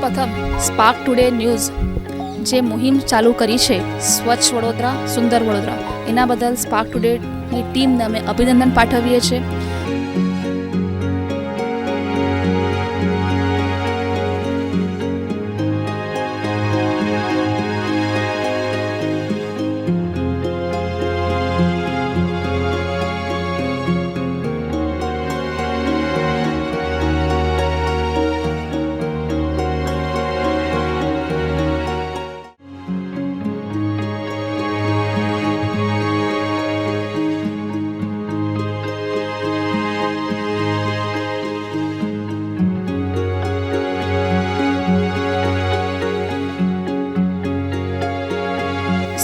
સર્વપ્રથમ spark Today news જે મુહિમ ચાલુ કરી છે સ્વચ્છ વડોદરા, સુંદર વડોદરા. એના બદલ સ્પાર્ક ટુડેની ટીમને અમે અભિનંદન પાઠવીએ છીએ.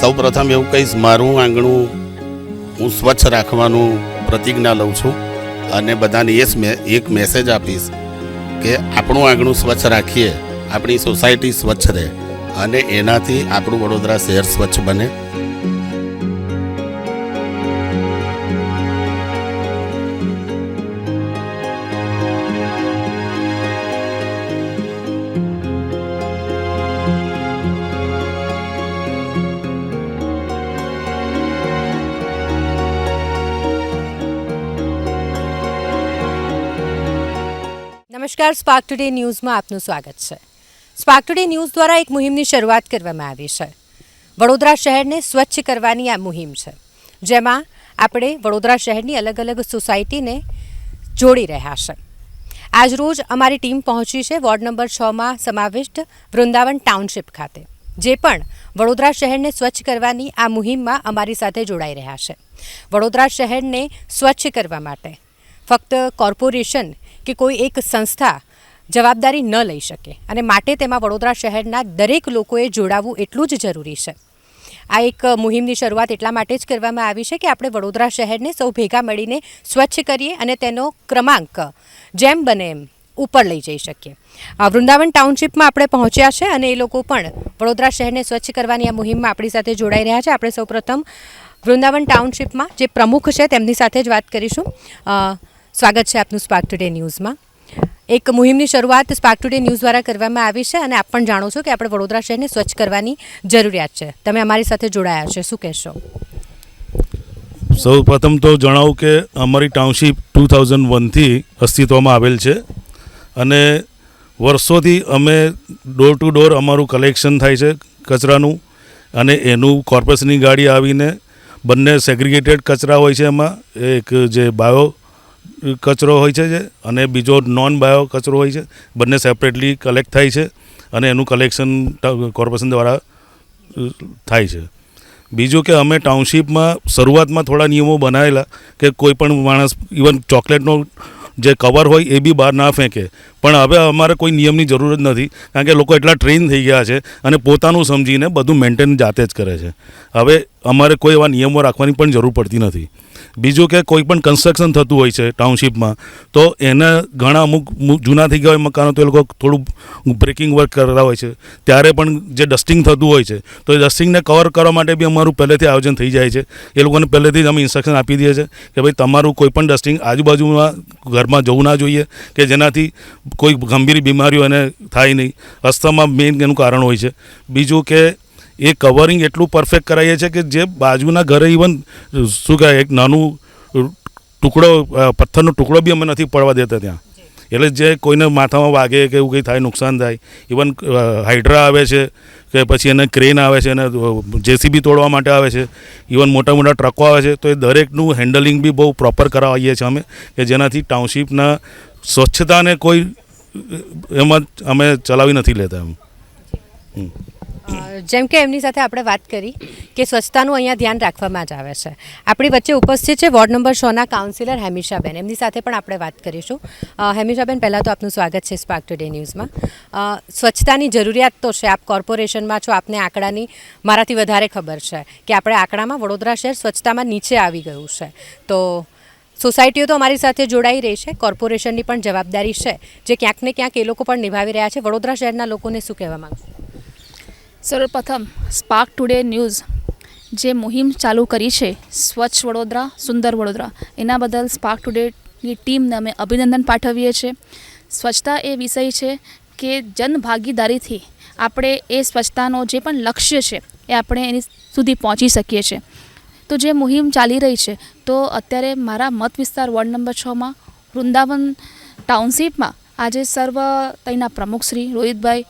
સૌ પ્રથમ એવું કહીશ, મારું આંગણું હું સ્વચ્છ રાખવાનું પ્રતિજ્ઞા લઉં છું અને બધાને એ એક મેસેજ આપીશ કે આપણું આંગણું સ્વચ્છ રાખીએ, આપણી સોસાયટી સ્વચ્છ રહે અને એનાથી આપણું વડોદરા શહેર સ્વચ્છ બને. નમસ્કાર સ્પાર્ક ટુડે ન્યૂઝમાં આપનું સ્વાગત છે. સ્પાર્ક ટુડે ન્યૂઝ દ્વારા એક મુહિમની શરૂઆત કરવામાં આવી છે. વડોદરા શહેરને સ્વચ્છ કરવાની આ મુહિમ છે. જેમાં આપણે વડોદરા શહેરની અલગ અલગ સોસાયટીને જોડી રહ્યા છે. આજરોજ અમારી ટીમ પહોંચી છે વોર્ડ નંબર છમાં સમાવિષ્ટ વૃંદાવન ટાઉનશીપ ખાતે, જે પણ વડોદરા શહેરને સ્વચ્છ કરવાની આ મુહિમમાં અમારી સાથે જોડાઈ રહ્યા છે. વડોદરા શહેરને સ્વચ્છ કરવા માટે ફક્ત કોર્પોરેશન કે કોઈ એક સંસ્થા જવાબદારી ન લઈ શકે. અને માટે તેમાં વડોદરા શહેરના દરેક લોકોએ જોડાવવું એટલું જ જરૂરી છે. આ એક મુહિમની શરૂઆત એટલા માટે જ કરવામાં આવી છે કે આપણે વડોદરા શહેરને સૌ ભેગા મળીને સ્વચ્છ કરીએ અને તેનો ક્રમાંક જેમ બને એમ ઉપર લઈ જઈ શકીએ. વૃંદાવન ટાઉનશીપમાં આપણે પહોંચ્યા છે અને એ લોકો પણ વડોદરા શહેરને સ્વચ્છ કરવાની આ મુહિમમાં આપણી સાથે જોડાઈ રહ્યા છે. આપણે સૌપ્રથમ વૃંદાવન ટાઉનશીપમાં જે પ્રમુખ છે તેમની સાથે જ વાત કરીશું. સ્વાગત છે આપનું સ્પાર્ક ટુડે ન્યૂઝમાં. એક મુહિમની શરૂઆત સ્પાર્ક ટુડે ન્યૂઝ દ્વારા કરવામાં આવી છે અને આપ પણ જાણો છો કે આપણે વડોદરા શહેરને સ્વચ્છ કરવાની જરૂરિયાત છે. તમે અમારી સાથે જોડાયા છે. શું કહેશો? સૌ પ્રથમ તો જણાવું કે અમારી ટાઉનશીપ ટુ થાઉઝન્ડ વનથી અસ્તિત્વમાં આવેલ છે અને વર્ષોથી અમે ડોર ટુ ડોર અમારું કલેક્શન થાય છે કચરાનું અને એનું કોર્પોરેશનની ગાડી આવીને બંને સેગ્રિગેટેડ કચરા હોય છે એમાં. એક જે બાયો કચરો હોય છે અને બીજો નોન બાયો કચરો હોય છે, બંને સેપરેટલી કલેક્ટ થાય છે, અને એનું કલેક્શન કોર્પોરેશન દ્વારા થાય છે. બીજું કે અમે ટાઉનશીપમાં શરૂઆતમાં થોડા નિયમો બનાવેલા કે કોઈ પણ માણસ ઇવન ચોકલેટનો જે કવર હોય એ બી બહાર ના ફેંકે. પણ હવે અમારે કોઈ નિયમની જરૂર જ નથી, કારણ કે લોકો એટલા ટ્રેન થઈ ગયા છે અને પોતાનું સમજીને બધું મેન્ટેન જાતે જ કરે છે. હવે અમારે કોઈ એવા નિયમો રાખવાની પણ જરૂર પડતી નથી. બીજું કે કોઈ પણ કન્સ્ટ્રક્શન થતું હોય છે ટાઉનશીપમાં તો એને ઘણા અમુક જૂના થઈ ગયા હોય મકાનો, તો એ લોકો થોડું બ્રેકિંગ વર્ક કરતા હોય છે. ત્યારે પણ જે ડસ્ટિંગ થતું હોય છે, તો એ ડસ્ટિંગને કવર કરવા માટે બી અમારું પહેલેથી આયોજન થઈ જાય છે. એ લોકોને પહેલેથી જ અમે ઇન્સ્ટ્રક્શન આપી દઈએ છીએ કે ભાઈ તમારું કોઈ પણ ડસ્ટિંગ આજુબાજુમાં ઘરમાં જવું ના જોઈએ, કે જેનાથી કોઈ ગંભીર બીમારીઓ એને થાય નહીં. અસ્થમા મેઇન એનું કારણ હોય છે. બીજું કે એ કવરિંગ એટલું પરફેક્ટ કરાવીએ છીએ કે જે બાજુના ઘરે ઇવન શું કહેવાય, એક નાનું ટુકડો પથ્થરનો ટુકડો બી અમે નથી પડવા દેતા ત્યાં. એટલે જે કોઈને માથામાં વાગે કે એવું કંઈ થાય, નુકસાન થાય ઇવન હાઇડ્રા આવે છે કે પછી એને ક્રેન આવે છે, એને જેસીબી તોડવા માટે આવે છે ઇવન મોટા મોટા ટ્રકો આવે છે, તો એ દરેકનું હેન્ડલિંગ બી બહુ પ્રોપર કરાવીએ છીએ અમે, કે જેનાથી ટાઉનશીપના સ્વચ્છતાને કોઈ એમાં અમે ચલાવી નથી લેતા એમ. જેમ કે એમની સાથે આપણે વાત કરી કે સ્વચ્છતાનું અહીંયા ધ્યાન રાખવામાં જ આવે છે. આપણી વચ્ચે ઉપસ્થિત છે વોર્ડ નંબર છના કાઉન્સિલર હેમિશાબેન. એમની સાથે પણ આપણે વાત કરીશું. હેમિશાબેન, પહેલાં તો આપનું સ્વાગત છે સ્પાર્ક ટુડે ન્યૂઝમાં. સ્વચ્છતાની જરૂરિયાત તો છે. આપ કોર્પોરેશનમાં છો. આપને આંકડાની મારાથી વધારે ખબર છે કે આપણે આંકડામાં વડોદરા શહેર સ્વચ્છતામાં નીચે આવી ગયું છે. તો સોસાયટીઓ તો અમારી સાથે જોડાઈ રહી છે. કોર્પોરેશનની પણ જવાબદારી છે. જે ક્યાંક ને ક્યાંક એ લોકો પણ નિભાવી રહ્યા છે. વડોદરા શહેરના લોકોને શું કહેવા માંગશો? સર્વપ્રથમ સ્પાર્ક ટુડે ન્યૂઝ જે મુહિમ ચાલુ કરી છે, સ્વચ્છ વડોદરા, સુંદર વડોદરા. એના બદલ સ્પાર્ક ટુડેની ટીમને અમે અભિનંદન પાઠવીએ છીએ. સ્વચ્છતા એ વિષય છે કે જનભાગીદારીથી આપણે એ સ્વચ્છતાનો જે પણ લક્ષ્ય છે, એ આપણે એની સુધી પહોંચી શકીએ છીએ. તો જે મુહિમ ચાલી રહી છે, તો અત્યારે મારા મત વિસ્તાર વોર્ડ નંબર છમાં વૃંદાવન ટાઉનશીપમાં આજે સર્વ તઈના પ્રમુખશ્રી રોહિતભાઈ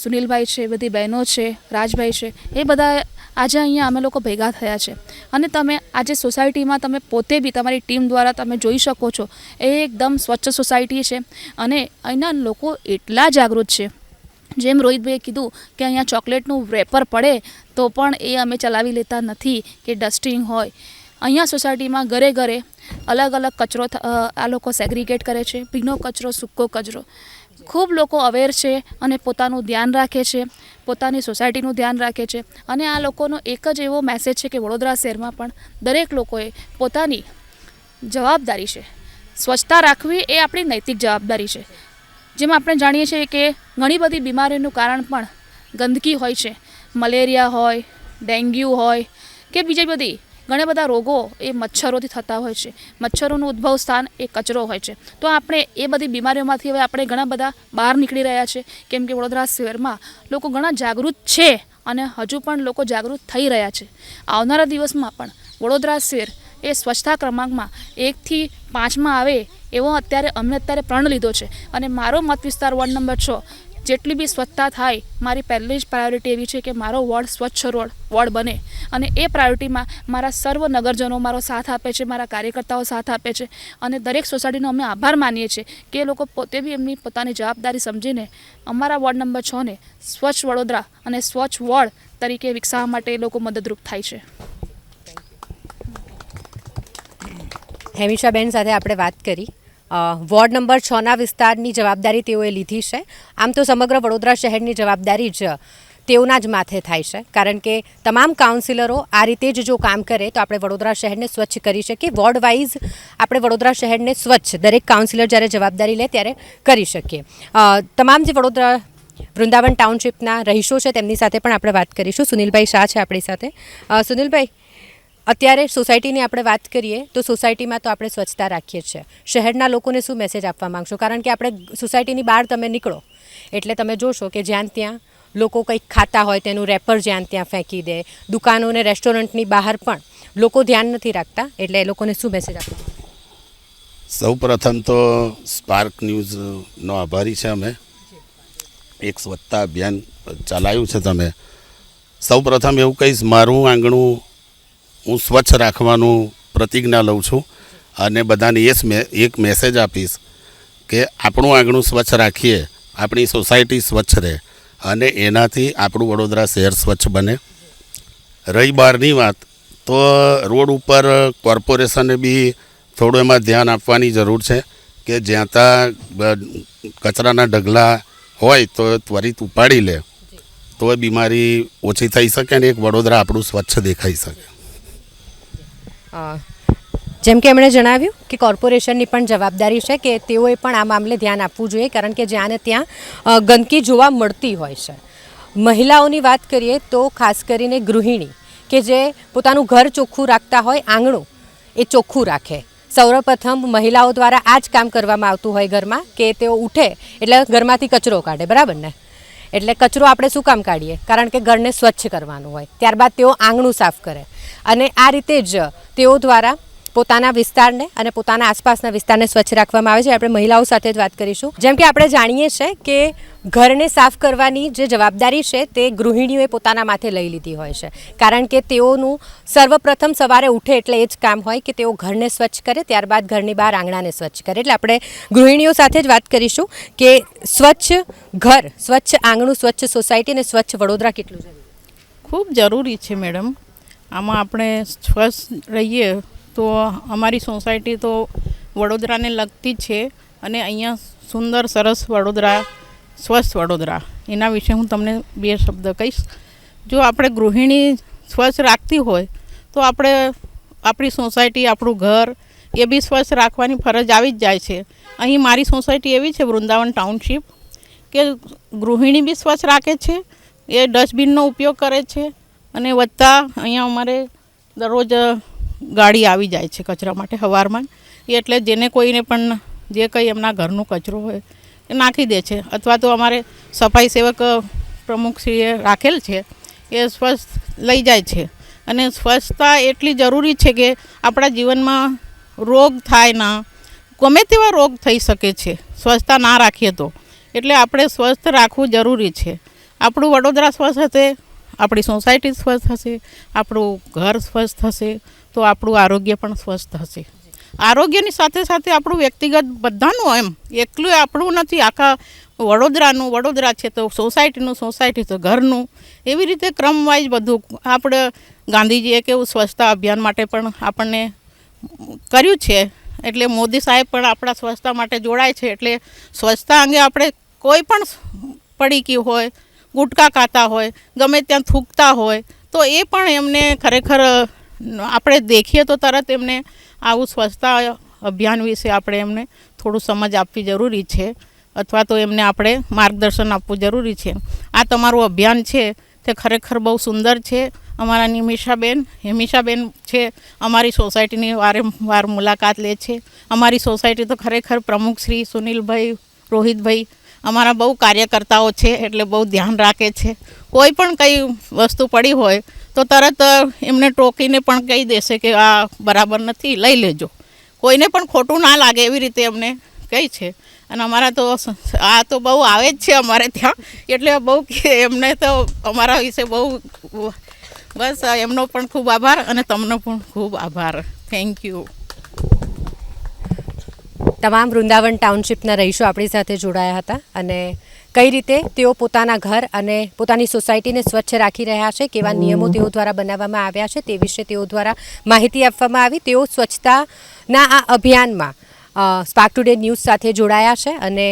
સુનિલભાઈ છે, બધી બહેનો છે, રાજભાઈ છે, એ બધા આજે અહીંયા અમે લોકો ભેગા થયા છે. અને તમે આજે સોસાયટીમાં તમે પોતે બી તમારી ટીમ દ્વારા તમે જોઈ શકો છો. એ એકદમ સ્વચ્છ સોસાયટી છે અને અહીંના લોકો એટલા જાગૃત છે. જેમ રોહિતભાઈએ કીધું કે અહીંયા ચોકલેટનું વેપર પડે તો પણ એ અમે ચલાવી લેતા નથી કે ડસ્ટિંગ હોય. અહીંયા સોસાયટીમાં ઘરે ઘરે અલગ અલગ કચરો આ લોકો સેગ્રીગેટ કરે છે. ભીનો કચરો, સૂકો કચરો. ખૂબ લોકો અવેર છે અને પોતાનું ધ્યાન રાખે છે, પોતાની સોસાયટીનું ધ્યાન રાખે છે અને આ લોકોનો એક જ એવો મેસેજ છે કે વડોદરા શહેરમાં પણ દરેક લોકોએ પોતાની જવાબદારી છે. સ્વચ્છતા રાખવી એ આપણી નૈતિક જવાબદારી છે. જેમ આપણે જાણીએ છીએ કે ઘણી બધી બીમારીનું કારણ પણ ગંદકી હોય છે. મલેરિયા હોય, ડેન્ગ્યુ હોય કે બીજી બધી ઘણા બધા રોગો એ મચ્છરોથી થતા હોય છે. મચ્છરોનું ઉદ્ભવ સ્થાન એ કચરો હોય છે. તો આપણે એ બધી બીમારીઓમાંથી હવે આપણે ઘણા બધા બહાર નીકળી રહ્યા છે. કેમ કે વડોદરા શહેરમાં લોકો ઘણા જાગૃત છે અને હજુ પણ લોકો જાગૃત થઈ રહ્યા છે. આવનારા દિવસમાં પણ વડોદરા શહેર એ સ્વચ્છતા ક્રમાંકમાં એકથી પાંચમાં આવે એવો અત્યારે અમે અત્યારે પ્રણ લીધો છે. અને મારો મત વિસ્તાર વોર્ડ નંબર છ જેટલી બી સ્વચ્છતા થાય, મારી પહેલી જ પ્રાયોરિટી એવી છે કે મારો વોર્ડ સ્વચ્છ રોડ વોર્ડ બને. અને એ પ્રાયોરિટીમાં મારા સર્વ નગરજનો મારો સાથ આપે છે, મારા કાર્યકર્તાઓ સાથ આપે છે. અને દરેક સોસાયટીનો અમે આભાર માનીએ છીએ કે એ લોકો પોતે બી એમની પોતાની જવાબદારી સમજીને અમારા વોર્ડ નંબર છને સ્વચ્છ વડોદરા અને સ્વચ્છ વોર્ડ તરીકે વિકસાવવા માટે એ લોકો મદદરૂપ થાય છે. હેમિશાબેન સાથે આપણે વાત કરી. વોર્ડ નંબર છના વિસ્તારની જવાબદારી તેઓએ લીધી છે. આમ તો સમગ્ર વડોદરા શહેરની જવાબદારી જ તેઓના જ માથે થાય છે. કારણ કે તમામ કાઉન્સિલરો આ રીતે જ જો કામ કરે તો આપણે વડોદરા શહેરને સ્વચ્છ કરી શકીએ. વોર્ડ વાઇઝ આપણે વડોદરા શહેરને સ્વચ્છ, દરેક કાઉન્સિલર જ્યારે જવાબદારી લે ત્યારે કરી શકીએ. તમામ જે વડોદરા વૃંદાવન ટાઉનશીપના રહીશો છે તેમની સાથે પણ આપણે વાત કરીશું. સુનિલભાઈ શાહ છે આપણી સાથે. સુનિલભાઈ અત્યારે સોસાયટીની આપણે વાત કરીએ તો સોસાયટીમાં તો આપણે સ્વચ્છતા રાખીએ છીએ. શહેરના લોકોને શું મેસેજ આપવા માંગશો? કારણ કે આપણે સોસાયટીની બહાર તમે નીકળો, એટલે તમે જોશો કે જ્યાં ત્યાં લોકો કંઈક ખાતા હોય તેનું રેપર જ્યાં ત્યાં ફેંકી દે, દુકાનો અને રેસ્ટોરન્ટની બહાર પણ લોકો ધ્યાન નથી રાખતા, એટલે એ લોકોને શું મેસેજ આપવા સૌ પ્રથમ તો સ્પાર્ક ન્યૂઝનો આભારી છે અમે. એક સ્વચ્છતા અભિયાન ચલાવ્યું છે તમે. સૌ પ્રથમ એવું કહીશ, મારું આંગણું હું સ્વચ્છ રાખવાનું પ્રતિજ્ઞા લઉં છું અને બધાને એ એક મેસેજ આપીશ કે આપણું આંગણું સ્વચ્છ રાખીએ આપણી સોસાયટી સ્વચ્છ રહે અને એનાથી આપણું વડોદરા શહેર સ્વચ્છ બને. રહી બહારની વાત તો રોડ ઉપર કોર્પોરેશને બી થોડું એમાં ધ્યાન આપવાની જરૂર છે કે જ્યાં ત્યાં કચરાના ઢગલા હોય તો ત્વરિત ઉપાડી લે. તો એ બીમારી ઓછી થઈ શકે અને એક વડોદરા આપણું સ્વચ્છ દેખાઈ શકે. જેમ કે એમણે જણાવ્યું કે કોર્પોરેશનની પણ જવાબદારી છે કે તેઓએ પણ આ મામલે ધ્યાન આપવું જોઈએ, કારણ કે જ્યાં ને ત્યાં ગંદકી જોવા મળતી હોય છે. મહિલાઓની વાત કરીએ તો ખાસ કરીને ગૃહિણી કે જે પોતાનું ઘર ચોખ્ખું રાખતા હોય, આંગણું એ ચોખ્ખું રાખે. સૌપ્રથમ મહિલાઓ દ્વારા આ જ કામ કરવામાં આવતું હોય ઘરમાં, કે તેઓ ઉઠે એટલે ઘરમાંથી કચરો કાઢે, બરાબર ને? એટલે કચરો આપણે શું કામ કાઢીએ? કારણ કે ઘરને સ્વચ્છ કરવાનું હોય. ત્યારબાદ તેઓ આંગણું સાફ કરે. અને આ રીતે જ તેઓ દ્વારા પોતાના વિસ્તારને અને પોતાના આસપાસના વિસ્તારને સ્વચ્છ રાખવામાં આવે છે. આપણે મહિલાઓ સાથે જ વાત કરીશું. જેમ કે આપણે જાણીએ છીએ કે ઘરને સાફ કરવાની જે જવાબદારી છે તે ગૃહિણીઓએ પોતાના માથે લઈ લીધી હોય છે. કારણ કે તેઓનું સર્વપ્રથમ સવારે ઉઠે એટલે એ જ કામ હોય કે તેઓ ઘરને સ્વચ્છ કરે, ત્યારબાદ ઘરની બહાર આંગણાને સ્વચ્છ કરે. એટલે આપણે ગૃહિણીઓ સાથે જ વાત કરીશું કે સ્વચ્છ ઘર, સ્વચ્છ આંગણું, સ્વચ્છ સોસાયટી અને સ્વચ્છ વડોદરા કેટલું જરૂરી ખૂબ જરૂરી છે મેડમ. આમાં આપણે સ્વચ્છ રહીએ તો અમારી સોસાયટી તો વડોદરાને લગતી જ છે અને અહીંયા સુંદર, સરસ વડોદરા, સ્વસ્થ વડોદરા. એના વિશે હું તમને બે શબ્દ કહીશ. જો આપણે ગૃહિણી સ્વચ્છ રાખતી હોય, તો આપણે આપણી સોસાયટી, આપણું ઘર એ બી સ્વચ્છ રાખવાની ફરજ આવી જ જાય છે. અહીં મારી સોસાયટી એવી છે, વૃંદાવન ટાઉનશીપ, કે ગૃહિણી બી સ્વચ્છ રાખે છે, એ ડસ્ટબિનનો ઉપયોગ કરે છે અને વધતા અહીંયા અમારે દરરોજ ગાડી આવી જાય છે કચરા માટે સવારમાં જ એટલે જેને કોઈને પણ જે કંઈ એમના ઘરનું કચરો હોય એ નાખી દે છે. અથવા તો અમારે સફાઈ સેવક પ્રમુખશ્રીએ રાખેલ છે, એ સ્વસ્થ લઈ જાય છે. અને સ્વચ્છતા એટલી જરૂરી છે કે આપણા જીવનમાં રોગ થાય ના, ગમે તેવા રોગ થઈ શકે છે. સ્વચ્છતા ના રાખીએ તો. એટલે આપણે સ્વસ્થ રાખવું જરૂરી છે. આપણું વડોદરા સ્વસ્થ હશે આપણી સોસાયટી સ્વસ્થ હશે, આપણું ઘર સ્વસ્થ હશે, તો આપણું આરોગ્ય પણ સ્વસ્થ હશે. આરોગ્યની સાથે સાથે આપણું વ્યક્તિગત બધાનું એમ, એકલું આપણું નથી. આખા વડોદરાનું, વડોદરા છે તો સોસાયટીનું સોસાયટી, તો ઘરનું. એવી રીતે ક્રમવાઇઝ બધું આપણે ગાંધીજીએ કેવું સ્વચ્છતા અભિયાન માટે પણ આપણને કર્યું છે. એટલે મોદી સાહેબ પણ આપણા સ્વચ્છતા માટે જોડાય છે. એટલે સ્વચ્છતા અંગે આપણે કોઈ પણ પડીકી હોય ગુટકા ખાતા હોય, ગમે ત્યાં થૂકતા હોય, તો એ પણ એમને ખરેખર, આપણે દેખીએ તો તરત એમને આવું સ્વચ્છતા અભિયાન વિશે આપણે એમને થોડું સમજ આપવી જરૂરી છે, અથવા તો એમને આપણે માર્ગદર્શન આપવું જરૂરી છે. આ તમારું અભિયાન છે, તે ખરેખર બહુ સુંદર છે. અમારા નિમિષાબેન, હિમિષાબેન છે, અમારી સોસાયટીની વારંવાર મુલાકાત લે છે. અમારી સોસાયટી તો ખરેખર પ્રમુખ શ્રી સુનિલભાઈ રોહિતભાઈ અમારા બહુ કાર્યકર્તાઓ છે, એટલે બહુ ધ્યાન રાખે છે. કોઈ પણ કંઈ વસ્તુ પડી હોય, તો તરત એમને ટોકીને પણ કહી દેશે કે આ બરાબર નથી, લઈ લેજો. કોઈને પણ ખોટું ના લાગે એવી રીતે અમને કહી છે. અને અમારા તો આ તો બહુ આવે જ છે અમારે ત્યાં, એટલે બહુ એમને તો અમારા વિશે બહુ બસ, એમનો પણ ખૂબ આભાર અને તમને પણ ખૂબ આભાર. થેન્ક યુ તમામ વૃંદાવન ટાઉનશીપના રહીશો આપણી સાથે જોડાયા હતા અને કઈ રીતે તેઓ પોતાના ઘર અને પોતાની સોસાયટીને સ્વચ્છ રાખી રહ્યા છે, કેવા નિયમો તેઓ દ્વારા બનાવવામાં આવ્યા છે, તે વિશે તેઓ દ્વારા માહિતી આપવામાં આવી. તેઓ સ્વચ્છતાના આ અભિયાનમાં સ્પાર્ક ટુડે ન્યૂઝ સાથે જોડાયા છે અને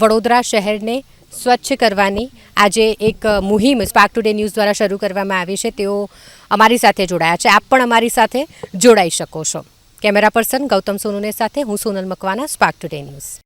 વડોદરા શહેરને સ્વચ્છ કરવાની આજે એક મુહિમ સ્પાર્ક ટુડે ન્યૂઝ દ્વારા શરૂ કરવામાં આવી છે. તેઓ અમારી સાથે જોડાયા છે. આપ પણ અમારી સાથે જોડાઈ શકો છો. કેમેરા પર્સન ગૌતમ સોનુને સાથે હું Sonal Makwana Spark Today News.